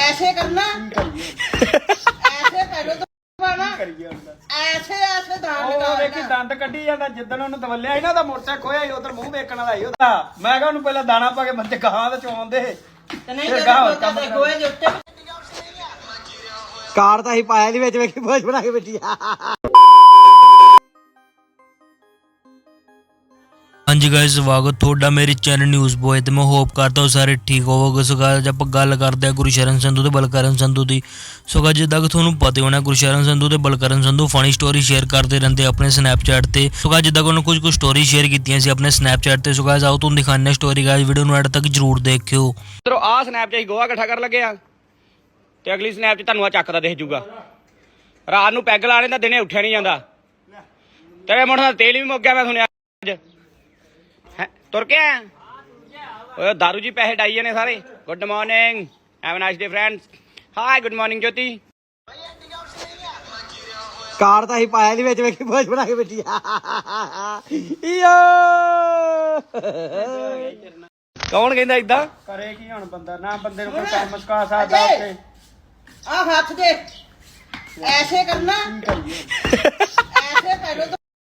ऐसे करना ऐसे पहले तो पाना ਕਰੀਏ ਹੁੰਦਾ ऐसे ऐसे दांत ਉਹ ਵੇਖੀ निकालना ਦੰਦ ਕੱਢੀ ਜਾਂਦਾ ਜਿੱਦਣ ਉਹਨੂੰ ਦਵਲਿਆ ਇਹਨਾਂ ਦਾ ਮੋਟਰਸਾਈਕਲ ਖੋਇਆ ਸੀ ਉਧਰ ਮੂੰਹ ਵੇਖਣ ਵਾਲਾ ਸੀ ਉਹਦਾ ਮੈਂ ਕਿਹਾ ਉਹਨੂੰ ਪਹਿਲਾਂ ਦਾਣਾ ਪਾ ਕੇ ਬੰਦੇ ਗਾਂ ਤੇ ਚੋਂਦੇ ਤੇ ਨਹੀਂ ਫਿਰ ਜਦੋਂ ਗਾਹ ਹੋਰ ਲੋਕਾਂ ਕੰਮ ਦੇ ਕਰਨਾ। ਗੋਏ ਦੇ ਉੱਤੇ ਕਾਰ ਤਾਂ ਹੀ ਪਾਇਆ ਨਹੀਂ ਵਿੱਚ ਵੇਖੀ ਬੋਝ ਬਣਾ ਕੇ ਬੈਠੀ ਆ ਹਾਂਜੀ ਗਾਇਸ ਸਵਾਗਤ ਤੁਹਾਡਾ ਮੇਰੇ ਚੈਨਲ ਨਿਊਜ਼ ਬੋਏ ਤੇ। ਮੈਂ ਹੋਪ ਕਰਦਾ ਹਾਂ ਸਾਰੇ ਠੀਕ ਹੋਵੋਗੇ। ਸੋ guys, ਆਪਾਂ ਗੱਲ ਕਰਦੇ ਹਾਂ ਗੁਰਸ਼ਰਨ ਸੰਧੂ ਤੇ ਬਲਕਰਨ ਸੰਧੂ ਦੀ। ਸੋ guys, ਜਿੱਦਾਂ ਕਿ ਤੁਹਾਨੂੰ ਪਤਾ ਹੋਣਾ ਗੁਰਸ਼ਰਨ ਸੰਧੂ ਤੇ Balkaran Sandhu funny story share ਕਰਦੇ ਰਹਿੰਦੇ ਆਪਣੇ ਸਨੈਪਚੈਟ ਤੇ। ਸੋ guys, ਜਿੱਦਾਂ ਕਿ ਉਹਨਾਂ ਕੁਝ ਕੁ ਸਟੋਰੀ ਸ਼ੇਅਰ ਕੀਤੀਆਂ ਸੀ ਆਪਣੇ ਸਨੈਪਚੈਟ ਤੇ। ਸੋ guys, ਆਓ ਤੁਹਾਨੂੰ ਦਿਖਾਉਂਦੇ ਹਾਂ ਸਟੋਰੀ ਗਾਇਸ ਵੀਡੀਓ ਨੂੰ ਐਡ ਤੱਕ ਜਰੂਰ ਦੇਖਿਓ। ਮਿੱਤਰੋ ਆਹ ਸਨੈਪ 'ਚ ਗੋਆ ਇਕੱਠਾ ਕਰਨ ਲੱਗੇ ਆ। ਤੇ ਅਗਲੀ ਸਨੈਪ 'ਚ ਤੁਹਾਨੂੰ ਆ ਚੱਕਦਾ ਦਿਖ ਜੂਗਾ। ਰਾਤ ਨੂੰ ਪੈਗ ਲਾ ਲੈਂਦਾ ਦਿਨੇ ਉੱਠਿਆ ਨਹੀਂ ਜਾਂਦਾ। ਤੇਰੇ ਮੁੰਡੇ ਦਾ ਤੇਲ ਵੀ ਮੁੱਕ ਗਿਆ ਮੈਂ ਸੁਣਿਆ। ਤੁਰ ਕੇ ਆਇਆ? ਓਏ ਦਾਰੂ ਜੀ ਪੈਸੇ ਡਾਈਏ ਨੇ ਸਾਰੇ। Good morning have a nice day friends hi good morning Jyoti. Car ਤਾਂ ਹੀ ਪਾਇਆ ਨਹੀਂ ਵਿੱਚ ਵਿੱਚ ਬੋਝ ਬਣਾ ਕੇ ਬੈਠੀ ਯੋ! ਕੌਣ ਕਹਿੰਦਾ ਇਦਾਂ ਕਰੇ ਕੀ ਹੁਣ ਬੰਦਾ? ਨਾ ਬੰਦੇ ਨੂੰ ਕੋਈ ਕੰਮ ਸਕਾ ਸਕਦਾ ਉੱਥੇ। ਆ ਹੱਥ ਦੇ। ਐਸੇ ਕਰਨਾ। ਐਸੇ ਪਹਿਲੋ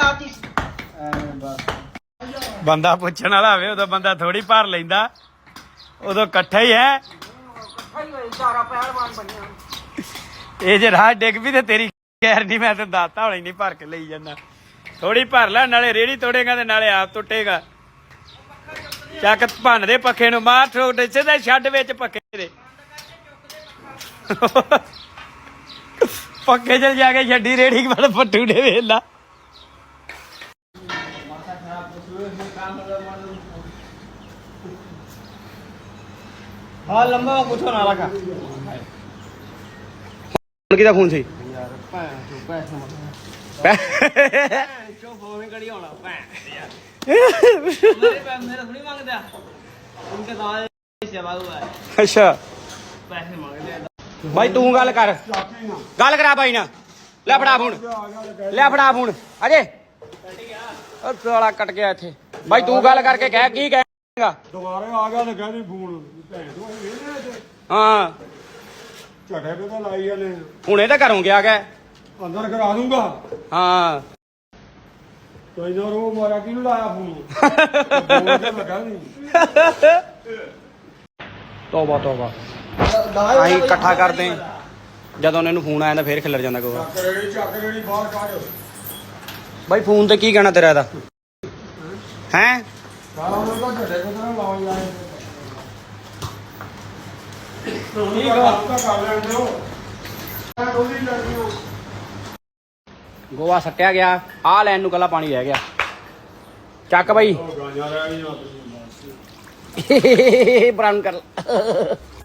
ਆਤੀ ਸੀ ਐਵੇਂ ਬਸ ਬੰਦਾ ਪੁੱਛਣ ਵਾਲਾ ਹੋਵੇ, ਉਦੋਂ ਬੰਦਾ ਥੋੜੀ ਭਰ ਲੈਂਦਾ। ਉਦੋਂ ਇਕੱਠਾ ਹੀ ਹੈ। ਸਾਰਾ ਪਹਿਲਵਾਨ ਬਣਿਆ ਇਹ ਜੇ ਰਾਹ ਡਿੱਗ ਵੀ ਤੇ ਤੇਰੀ ਖੈਰ ਨਹੀਂ, ਮੈਂ ਤੇ ਦਾਤਾ ਹੋਣੀ ਨਹੀਂ, ਭਰ ਕੇ ਲਈ ਜਾਂਦਾ। ਥੋੜੀ ਭਰ ਲੈ, ਨਾਲੇ ਰੇੜੀ ਤੋੜੇਗਾ ਤੇ ਨਾਲੇ ਆਪ ਟੁੱਟੇਗਾ। ਚੱਕ ਭੰਨ ਦੇ ਪੱਖੇ ਨੂੰ, ਮਾਰ ਥੋੜੇ ਸਿੱਧਾ ਛੱਡ ਵਿੱਚ ਪੱਖੇ ਦੇ ਪੱਖੇ ਚ ਜਾ ਕੇ ਛੱਡੀ ਰੇੜੀ ਵਾਲਾ ਪੱਟੂ ਦੇ ਵੇਲਾ ਹਾਂ ਲੰਮਾ ਕੁਛ ਨਾ ਲਗਾ। ਹੁਣ ਕਿਹਦਾ ਖੂਨ ਸੀ? ਚੋ ਫੋਨ ਕੜੀ ਹੋਣਾ ਭੈਣ ਮੇਰੇ ਪੈਸੇ ਮੇਰੇ ਥੋੜੀ ਮੰਗਦਾ। ਉਨਕੇ ਨਾਲ ਸੇਵਾ ਹੁਆ ਅੱਛਾ। ਪੈਸੇ ਮੰਗਦੇ ਬਾਈ ਤੂੰ ਗੱਲ ਕਰ। ਗੱਲ ਕਰਾ ਬਾਈ ਨਾ ਲੈ ਫੜਾ ਫੋਨ। ਲੈ ਫੜਾ ਫੋਨ। ਅਜੇ। ਉਹ ਸਾਲਾ ਕੱਟ ਗਿਆ ਇੱਥੇ। ਬਾਈ ਤੂੰ ਗੱਲ ਕਰਕੇ ਕਹਿ ਕੀ ਕਹੇਗਾ ਦੁਬਾਰੇ ਆ ਗਿਆ ਤੇ ਕਹਿੰਦੀ ਫੋਨ। ਭੈਣ ਤੋਂ ਇਹਨੇ ਤੇ ਹਾਂ। ਤੇ ਤਾਂ ਲਾਈ ਜਾਂਦੇ ਹੁਣੇ ਤਾਂ ਘਰੋਂ ਗਿਆ ਗਿਆ। ਅੰਦਰ ਕਰਾ ਦੂੰਗਾ। ਹਾਂ। ਕੋਈ ਨਾ ਰੋ ਮਾਰਿਆ ਕਿਹਨੂੰ ਲਾਇਆ ਫੋਨ? ਲੱਗਾ ਨਹੀਂ ਤੋਬਾ ਤੋਬਾ। ਅਸੀਂ ਇਕੱਠਾ ਕਰਦੇ। ਜਦੋਂ ਉਹਨਾਂ ਨੂੰ ਫੋਨ ਆਇਆ ਤਾਂ ਫੇਰ ਖਿਲਰ ਜਾਂਦਾ ਕਰੇੜੀ ਚੱਕ ਰੇੜੀ ਬਾਹਰ ਕੱਢ। ਬਾਈ ਫੋਨ ਤੇ ਕੀ ਕਹਿਣਾ ਤੇਰਾ ਇਹਦਾ? ਹੈ? ਕਰ ਗੋਆ ਸੱਟਿਆ ਗਿਆ ਆ ਲੈਣ ਨੂੰ ਕੱਲਾ ਪਾਣੀ ਰਹਿ ਗਿਆ। ਚੱਕ ਬਾਈ। ਗਾਂਜਾਂ ਰਹਿ